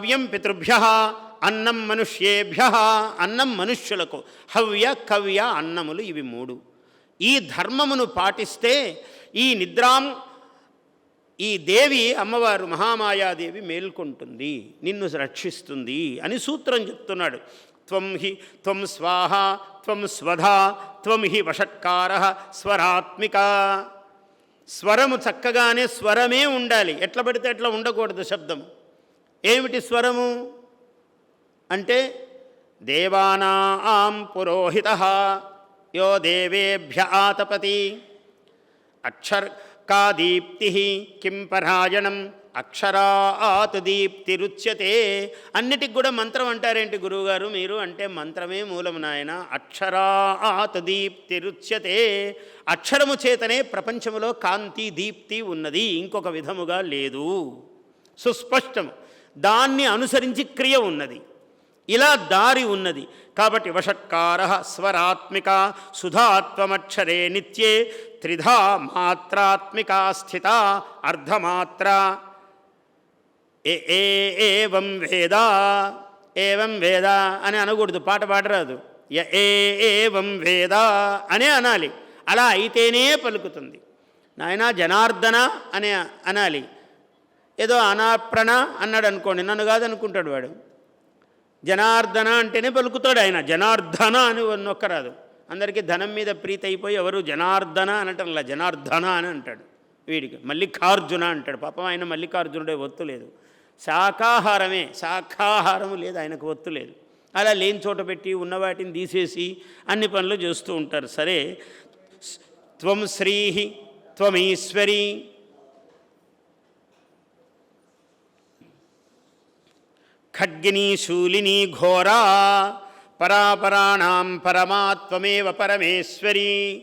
కవ్యం పితృభ్య అన్నం మనుష్యేభ్య అన్నం మనుష్యులకు. హవ్య కవ్య అన్నములు ఇవి మూడు. ఈ ధర్మమును పాటిస్తే ఈ నిద్రాం ఈ దేవి అమ్మవారు మహామాయాదేవి మేల్కొంటుంది నిన్ను రక్షిస్తుంది అని సూత్రం చెప్తున్నాడు. త్వం హి త్వం స్వాహ త్వం స్వధా త్వం హి వషట్కార స్వరాత్మిక. స్వరము చక్కగానే స్వరమే ఉండాలి. ఎట్లా పడితే ఎట్లా ఉండకూడదు శబ్దము. ఏమిటి స్వరము? అంటే దేవానాం పురోహిత యో దేవేభ్య ఆతపతి. అక్షర్కా దీప్తి కిం పరాయణం అక్షరాత్ దీప్తిరుచ్యతే. అన్నిటికి కూడా మంత్రం అంటారేంటి గురువుగారు మీరు? అంటే మంత్రమే మూలము నాయన. అక్షరాత్ దీప్తిరుచ్యతే. అక్షరము చేతనే ప్రపంచములో కాంతి దీప్తి ఉన్నది. ఇంకొక విధముగా లేదు. సుస్పష్టము. దాన్ని అనుసరించి క్రియ ఉన్నది. ఇలా దారి ఉన్నది. కాబట్టి వషట్కార స్వరాత్మిక సుధాత్వమక్షరే నిత్యే త్రిధా మాత్రాత్మిక స్థిత అర్ధమాత్ర. ఏ ఏ ఏవం వేద ఏం వేద అని అనకూడదు. పాట పాడరాదు. ఏం ఏ వేద అనే అనాలి. అలా అయితేనే పలుకుతుంది. నాయన జనార్దన అనే అనాలి. ఏదో అనాప్రణ అన్నాడు అనుకోండి నన్ను కాదనుకుంటాడు వాడు. జనార్దన అంటేనే పలుకుతాడు ఆయన. జనార్దన అని నొక్కరాదు. అందరికీ ధనం మీద ప్రీతి అయిపోయి ఎవరు జనార్దన అనటంలా జనార్దన అని అంటాడు వీడికి. మల్లికార్జున అంటాడు. పాపం ఆయన మల్లికార్జునుడే ఒత్తు లేదు. శాఖాహారమే శాఖాహారము లేదు ఆయనకు ఒత్తు లేదు. అలా లేని చోట పెట్టి ఉన్న వాటిని తీసేసి అన్ని పనులు చేస్తూ ఉంటారు. సరే త్వం శ్రీ త్వమీశ్వరీ ఖడ్గిని శూలిని ఘోరా పరాపరాణం పరమాత్వమేవ పరమేశ్వరి.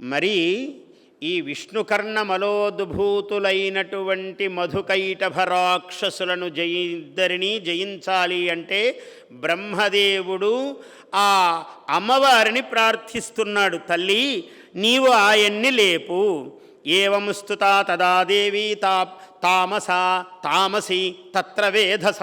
మరి ఈ విష్ణుకర్ణమలోద్భూతులైనటువంటి మధుకైటభ రాక్షసులను జయిద్దరిని జయించాలి అంటే బ్రహ్మదేవుడు ఆ అమ్మవారిని ప్రార్థిస్తున్నాడు తల్లి నీవు ఆయన్ని లేపు. ఏవం స్తుతా తదా దేవి తా తామసా తామసి తత్ర వేధస.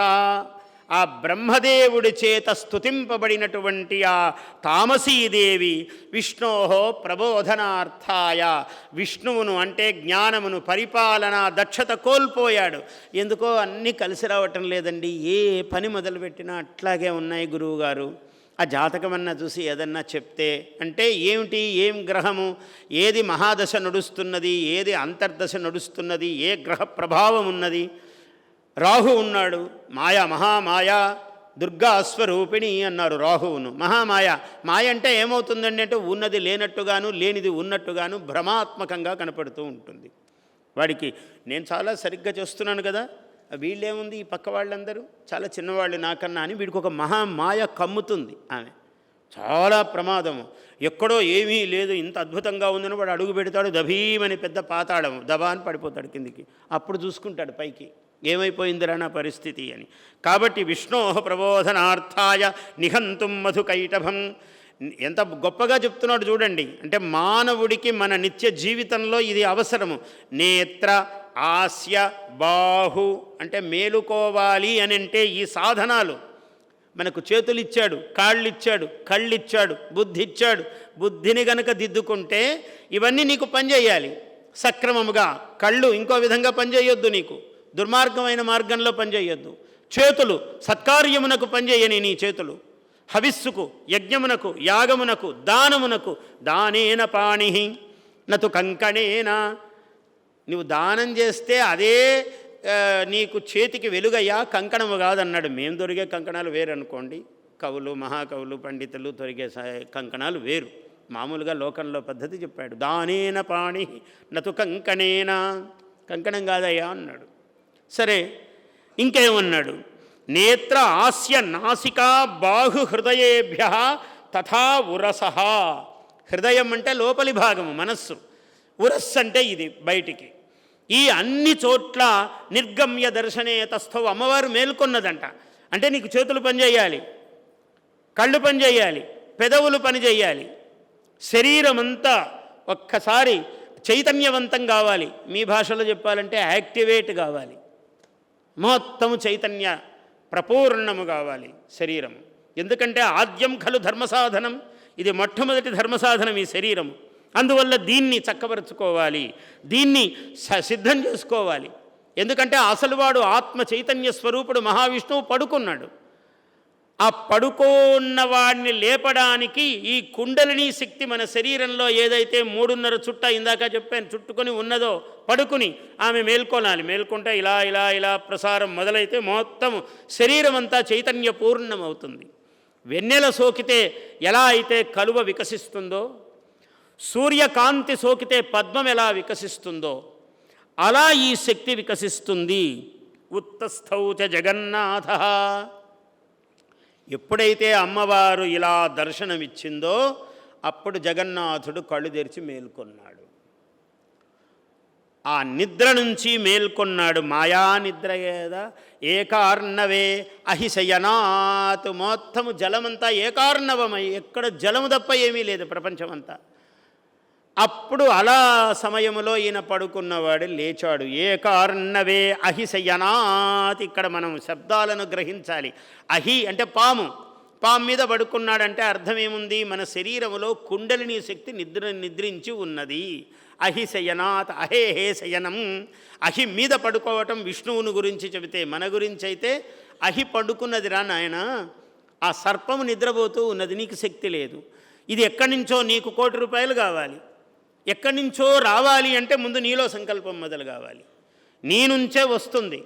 ఆ బ్రహ్మదేవుడి చేత స్తుతింపబడినటువంటి ఆ తామసీదేవి విష్ణోహో ప్రబోధనార్థాయ. విష్ణువును అంటే జ్ఞానమును పరిపాలన దక్షత కోల్పోయాడు. ఎందుకో అన్నీ కలిసి రావటం లేదండి. ఏ పని మొదలుపెట్టినా అట్లాగే ఉన్నాయి గురువుగారు. ఆ జాతకమన్నా చూసి ఏదన్నా చెప్తే అంటే ఏమిటి ఏం గ్రహము ఏది మహాదశ నడుస్తున్నది ఏది అంతర్దశ నడుస్తున్నది ఏ గ్రహ ప్రభావం ఉన్నది? రాహు ఉన్నాడు మాయా మహామాయా దుర్గా స్వరూపిణి అన్నారు రాహువును. మహామాయ మాయ అంటే ఏమవుతుందండి అంటే ఉన్నది లేనట్టుగాను లేనిది ఉన్నట్టుగాను భ్రమాత్మకంగా కనపడుతూ ఉంటుంది. వాడికి నేను చాలా సరిగ్గా చేస్తున్నాను కదా? వీళ్ళేముంది? ఈ పక్క వాళ్ళందరూ? చాలా చిన్నవాళ్ళు నాకన్నా అని వీడికి ఒక మహామాయ కమ్ముతుంది ఆమె. చాలా ప్రమాదము. ఎక్కడో ఏమీ లేదు ఇంత అద్భుతంగా ఉందని వాడు అడుగు పెడతాడు దభీమని పెద్ద పాతాళం దబా అని పడిపోతాడు కిందికి. అప్పుడు చూసుకుంటాడు పైకి. ఏమైపోయిందిరా నా పరిస్థితి అని. కాబట్టి విష్ణో ప్రబోధనార్థాయ నిహంతుం మధుకైటభం ఎంత గొప్పగా చెప్తున్నాడు చూడండి. అంటే మానవుడికి మన నిత్య జీవితంలో ఇది అవసరము. నేత్ర ఆస్య బాహు అంటే మేలుకోవాలి అని అంటే ఈ సాధనాలు. మనకు చేతులు ఇచ్చాడు కాళ్ళు ఇచ్చాడు కళ్ళు ఇచ్చాడు బుద్ధి ఇచ్చాడు బుద్ధిని గనక దిద్దుకుంటే ఇవన్నీ నీకు పనిచేయాలి. సక్రమముగా కళ్ళు ఇంకో విధంగా పనిచేయొద్దు నీకు. దుర్మార్గమైన మార్గంలో పనిచేయొద్దు. చేతులు సత్కార్యమునకు పనిచేయని నీ చేతులు. హవిస్సుకు యజ్ఞమునకు యాగమునకు దానమునకు దానేన పాణి నతు కంకణేన నువ్వు దానం చేస్తే అదే నీకు చేతికి వెలుగయ్యా కంకణము కాదన్నాడు. మేము దొరికే కంకణాలు వేరు అనుకోండి కవులు మహాకవులు పండితులు దొరికే కంకణాలు వేరు. మామూలుగా లోకంలో పద్ధతి చెప్పాడు. దానేన పాణి నతు కంకణేన. కంకణం కాదయ్యా అన్నాడు. సరే ఇంకేమన్నాడు? నేత్ర ఆస్య నాసికా బాహు హృదయేభ్య తథా ఉరస. హృదయం అంటే లోపలి భాగము మనస్సు. ఉరస్సు అంటే ఇది బయటికి. ఈ అన్ని చోట్ల నిర్గమ్య దర్శనే తస్థవు అమ్మవారు మేల్కొన్నదంట. అంటే నీకు చేతులు పనిచేయాలి కళ్ళు పనిచేయాలి పెదవులు పనిచేయాలి శరీరం అంతా ఒక్కసారి చైతన్యవంతం కావాలి. మీ భాషలో చెప్పాలంటే యాక్టివేట్ కావాలి. మొత్తము చైతన్య ప్రపూర్ణము కావాలి శరీరము. ఎందుకంటే ఆద్యం ఖలు ధర్మసాధనం. ఇది మొట్టమొదటి ధర్మసాధనం ఈ శరీరము. అందువల్ల దీన్ని చక్కబరుచుకోవాలి దీన్ని స- సిద్ధం చేసుకోవాలి. ఎందుకంటే అసలువాడు ఆత్మ చైతన్య స్వరూపుడు మహావిష్ణువు పడుకున్నాడు. ఆ పడుకోన్నవాడిని లేపడానికి ఈ కుండలిని శక్తి మన శరీరంలో ఏదైతే మూడున్నర చుట్ట ఇందాక చెప్పాను చుట్టుకొని ఉన్నదో పడుకుని ఆమె మేల్కొనాలి. మేల్కొంటే ఇలా ఇలా ఇలా ప్రసారం మొదలైతే మొత్తం శరీరం అంతా చైతన్య పూర్ణమవుతుంది వెన్నెల సోకితే ఎలా అయితే కలువ వికసిస్తుందో సూర్యకాంతి సోకితే పద్మం ఎలా వికసిస్తుందో అలా ఈ శక్తి వికసిస్తుంది. ఉత్తస్థౌచ జగన్నాథ. ఎప్పుడైతే అమ్మవారు ఇలా దర్శనమిచ్చిందో అప్పుడు జగన్నాథుడు కళ్ళు తెరిచి మేల్కొన్నాడు. ఆ నిద్ర నుంచి మేల్కొన్నాడు మాయా నిద్ర కదా ఏకార్ణవే అహిశయనాత్. మొత్తము జలమంతా ఏకార్ణవమై ఎక్కడ జలము తప్ప ఏమీ లేదు ప్రపంచమంతా. అప్పుడు అలా సమయములో ఈయన పడుకున్నవాడు లేచాడు. ఏకార్ణవే అహిశయనాత్. ఇక్కడ మనం శబ్దాలను గ్రహించాలి. అహి అంటే పాము. పాము మీద పడుకున్నాడంటే అర్థమేముంది? మన శరీరములో కుండలిని శక్తి నిద్ర నిద్రించి ఉన్నది. అహిశయనాత్. అహే హే శయనం. అహి మీద పడుకోవటం విష్ణువుని గురించి చెబితే మన గురించి అయితే అహి పడుకున్నది రా నాయన. ఆ సర్పము నిద్రపోతూ ఉన్నది. నీకు శక్తి లేదు. ఇది ఎక్కడి నుంచో నీకు కోటి రూపాయలు కావాలి. ఎక్కడి నుంచో రావాలి అంటే ముందు నీలో సంకల్పం మొదలు కావాలి. నీ నుంచే వస్తుంది.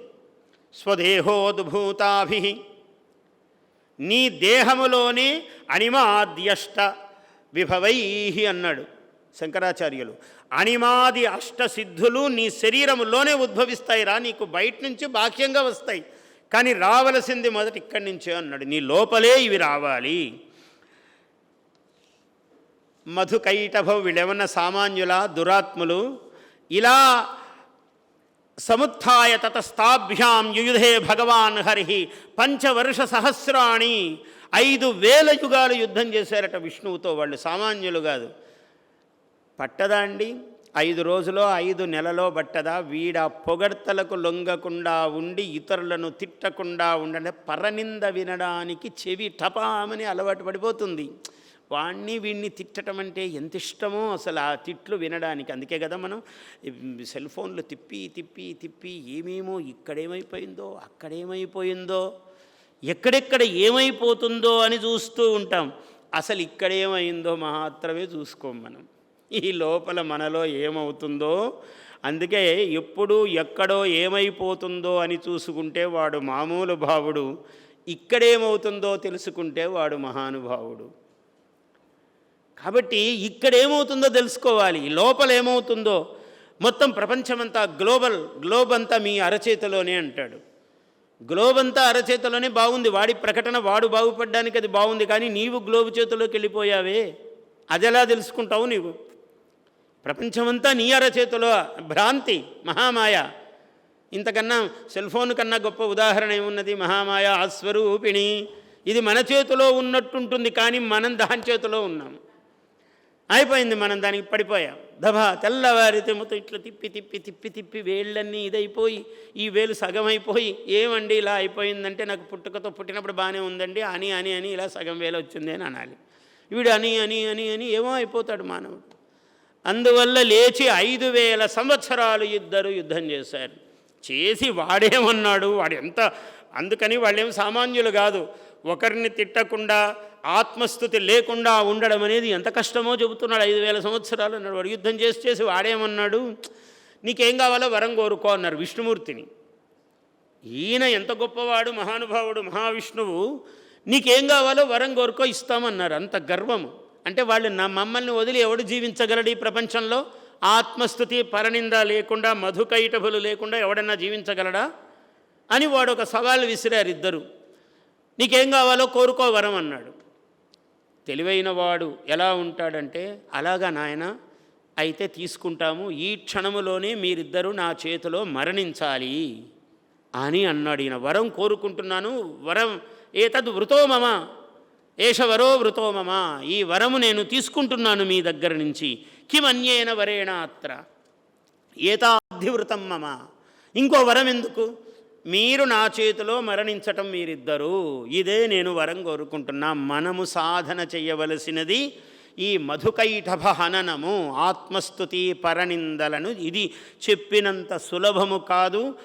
స్వదేహోద్భూతాభి. నీ దేహములోనే అణిమాద్యష్ట విభవై అన్నాడు శంకరాచార్యులు. అణిమాది అష్టసిద్ధులు నీ శరీరములోనే ఉద్భవిస్తాయిరా నీకు బయట నుంచి బాహ్యంగా వస్తాయి. కానీ రావలసింది మొదటి ఇక్కడి నుంచే అన్నాడు. నీ లోపలే ఇవి రావాలి. మధుకైటభ వీళ్ళేమన్నా సామాన్యుల దురాత్ములు. ఇలా సముత్య తతస్థాభ్యాం యుయుధే భగవాన్ హరి పంచవర్ష సహస్రాణి. ఐదు వేల యుగాలు యుద్ధం చేశారట విష్ణువుతో వాళ్ళు సామాన్యులు కాదు. పట్టదా అండి? ఐదు రోజులో ఐదు నెలలో పట్టదా? వీడ పొగడ్తలకు లొంగకుండా ఉండి ఇతరులను తిట్టకుండా ఉండండి పరనింద వినడానికి చెవి టపామని అలవాటు పడిపోతుంది. వాణ్ణి వీణ్ణి తిట్టడం అంటే ఎంత ఇష్టమో అసలు ఆ తిట్లు వినడానికి. అందుకే కదా మనం సెల్ ఫోన్లు తిప్పి తిప్పి తిప్పి ఏమేమో ఇక్కడేమైపోయిందో అక్కడేమైపోయిందో ఎక్కడెక్కడ ఏమైపోతుందో అని చూస్తూ ఉంటాం. అసలు ఇక్కడేమైందో మాత్రమే చూసుకోం మనం. ఈ లోపల మనలో ఏమవుతుందో అందుకే ఎప్పుడు ఎక్కడో ఏమైపోతుందో అని చూసుకుంటే వాడు మామూలు భావుడు. ఇక్కడేమవుతుందో తెలుసుకుంటే వాడు మహానుభావుడు. కాబట్టి ఇక్కడ ఏమవుతుందో తెలుసుకోవాలి. లోపల ఏమవుతుందో మొత్తం ప్రపంచమంతా గ్లోబల్ గ్లోబ్ అంతా మీ అరచేతిలోనే అంటాడు. గ్లోబ్ అంతా అరచేతిలోనే బాగుంది. వాడి ప్రకటన వాడు బాగుపడడానికి అది బాగుంది. కానీ నీవు గ్లోబ్ చేతిలోకి వెళ్ళిపోయావే. అది ఎలా తెలుసుకుంటావు నీవు? ప్రపంచమంతా నీ అరచేతిలో భ్రాంతి మహామాయ. ఇంతకన్నా సెల్ ఫోన్ కన్నా గొప్ప ఉదాహరణ ఏమున్నది? మహామాయ ఆస్వరూపిణి ఇది మన చేతిలో ఉన్నట్టుంటుంది కానీ మనం దాని చేతిలో ఉన్నాం. అయిపోయింది మనం దానికి పడిపోయాం. దభా తెల్లవారితే మొత్తం ఇట్లా తిప్పి తిప్పి తిప్పి తిప్పి వేళ్ళన్నీ ఇదైపోయి ఈ వేలు సగం అయిపోయి ఏమండి ఇలా అయిపోయిందంటే నాకు పుట్టుకతో పుట్టినప్పుడు బాగానే ఉందండి అని అని అని ఇలా సగం వేలు వచ్చింది అని అనాలి. వీడు అని అని అని అని ఏమో అయిపోతాడు మానవుడు. అందువల్ల లేచి ఐదు వేల సంవత్సరాలు ఇద్దరు యుద్ధం చేశారు. చేసి వాడేమన్నాడు? వాడు ఎంత అందుకని వాళ్ళేం సామాన్యులు కాదు. ఒకరిని తిట్టకుండా ఆత్మస్థుతి లేకుండా ఉండడం అనేది ఎంత కష్టమో చెబుతున్నాడు. ఐదు వేల సంవత్సరాలు అన్నాడు. వాడు యుద్ధం చేసి చేసి వాడేమన్నాడు? నీకేం కావాలో వరం కోరుకో అన్నారు విష్ణుమూర్తిని. ఈయన ఎంత గొప్పవాడు మహానుభావుడు మహావిష్ణువు నీకేం కావాలో వరం కోరుకో ఇస్తామన్నారు. అంత గర్వము. అంటే వాళ్ళు నా మమ్మల్ని వదిలి ఎవడు జీవించగలడు ఈ ప్రపంచంలో? ఆత్మస్థుతి పరనింద లేకుండా మధుకైటభులు లేకుండా ఎవడన్నా జీవించగలడా? అని వాడు ఒక సవాల్ విసిరారు ఇద్దరు. నీకేం కావాలో కోరుకో వరం అన్నాడు. తెలివైన వాడు ఎలా ఉంటాడంటే అలాగా నాయన అయితే తీసుకుంటాము. ఈ క్షణములోనే మీరిద్దరూ నా చేతిలో మరణించాలి అని అన్నాడు ఈయన. వరం కోరుకుంటున్నాను. వరం ఏతద్ వృతో మమ ఏష వరో ఈ వరము నేను తీసుకుంటున్నాను మీ దగ్గర నుంచి. కిమన్యేన వరేణ అత్ర ఏతాధివృతం మమ? ఇంకో వరం ఎందుకు? మీరు నా చేతిలో మరణించటం మీరిద్దరు ఇదే నేను వరం కోరుకుంటున్నా. మనము సాధన చేయవలసినది ఈ మధుకైటభ హననము ఆత్మస్థుతి పరనిందలను. ఇది చెప్పినంత సులభము కాదు.